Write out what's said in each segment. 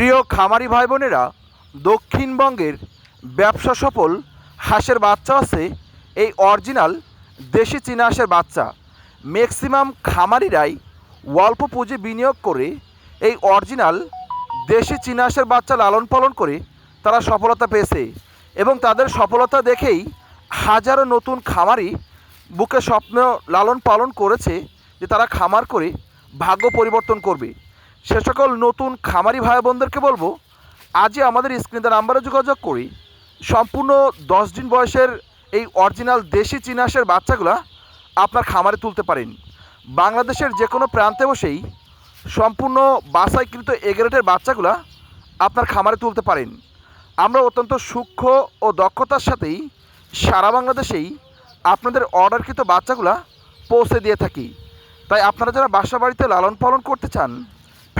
প্রিয় খামারি ভাই বোনেরা দক্ষিণবঙ্গের ব্যবসা সফল হাঁসের বাচ্চা আছে, এই অরিজিনাল দেশি চীনা হাঁসের বাচ্চা। ম্যাক্সিমাম খামারিরাই অল্প পুঁজি বিনিয়োগ করে এই অরিজিনাল দেশি চীনা হাঁসের বাচ্চা লালন পালন করে তারা সফলতা পেয়েছে এবং তাদের সফলতা দেখেই হাজারো নতুন খামারি বুকে স্বপ্ন লালন পালন করেছে যে তারা খামার করে ভাগ্য পরিবর্তন করবে। সে সকল নতুন খামারি ভাই বোনদেরকে বলব, আজই আমাদের স্ক্রিনে নাম্বারে যোগাযোগ করি। সম্পূর্ণ দশ দিন বয়সের এই অরিজিনাল দেশি চিনাসের বাচ্চাগুলা আপনার খামারে তুলতে পারেন। বাংলাদেশের যে কোনো প্রান্তে বসেই সম্পূর্ণ বাসাইকৃত এগ্রেটের বাচ্চাগুলা আপনার খামারে তুলতে পারেন। আমরা অত্যন্ত সূক্ষ্ম ও দক্ষতার সাথেই সারা বাংলাদেশেই আপনাদের অর্ডারকৃত বাচ্চাগুলা পৌঁছে দিয়ে থাকি। তাই আপনারা যারা বাসা বাড়িতে লালন পালন করতে চান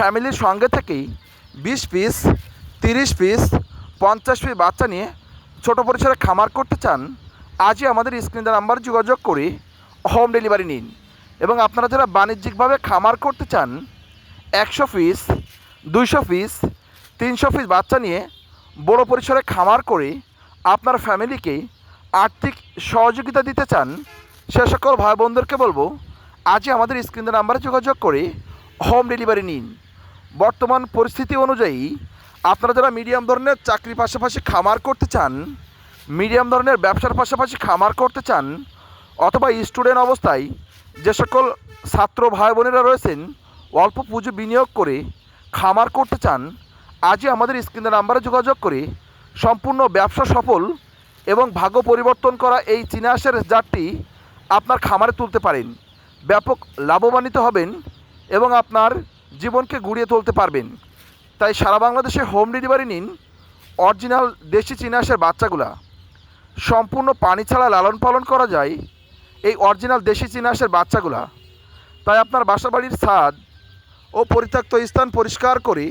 ফ্যামিলির সঙ্গে থেকেই বিশ পিস, তিরিশ পিস, পঞ্চাশ পিস বাচ্চা নিয়ে ছোটো পরিসরে খামার করতে চান, আজই আমাদের স্ক্রিনের নাম্বার যোগাযোগ করে হোম ডেলিভারি নিন। এবং আপনারা যারা বাণিজ্যিকভাবে খামার করতে চান, একশো পিস, দুইশো পিস, তিনশো পিস বাচ্চা নিয়ে বড় পরিসরে খামার করে আপনার ফ্যামিলিকে আর্থিক সহযোগিতা দিতে চান, সে সকল ভাই বোনদেরকে বলব, আজই আমাদের স্ক্রিনের নাম্বারে যোগাযোগ করে হোম ডেলিভারি নিন। বর্তমান পরিস্থিতি অনুযায়ী আপনারা যারা মিডিয়াম ধরনের চাকরির পাশাপাশি খামার করতে চান, মিডিয়াম ধরনের ব্যবসার পাশাপাশি খামার করতে চান, অথবা স্টুডেন্ট অবস্থায় যে সকল ছাত্র ভাই বোনেরা রয়েছেন, অল্প পুঁজি বিনিয়োগ করে খামার করতে চান, আজই আমাদের স্ক্রিনের নাম্বারে যোগাযোগ করে সম্পূর্ণ ব্যবসা সফল এবং ভাগ্য পরিবর্তন করা এই চীনাহাসের জাতটি আপনার খামারে তুলতে পারেন। ব্যাপক লাভবান্বিত হবেন এবং আপনার জীবনকে গুড়িয়ে তুলতে পারবেন। তাই সারা বাংলাদেশে হোম ডেলিভারি নিন অরিজিনাল দেশি চীনাসের বাচ্চাগুলা। সম্পূর্ণ পানি ছাড়া লালন পালন করা যায় এই অরিজিনাল দেশি চীনাসের বাচ্চাগুলা। তাই আপনার বাসাবাড়ির ছাদ ও পরিত্যক্ত স্থান পরিষ্কার করে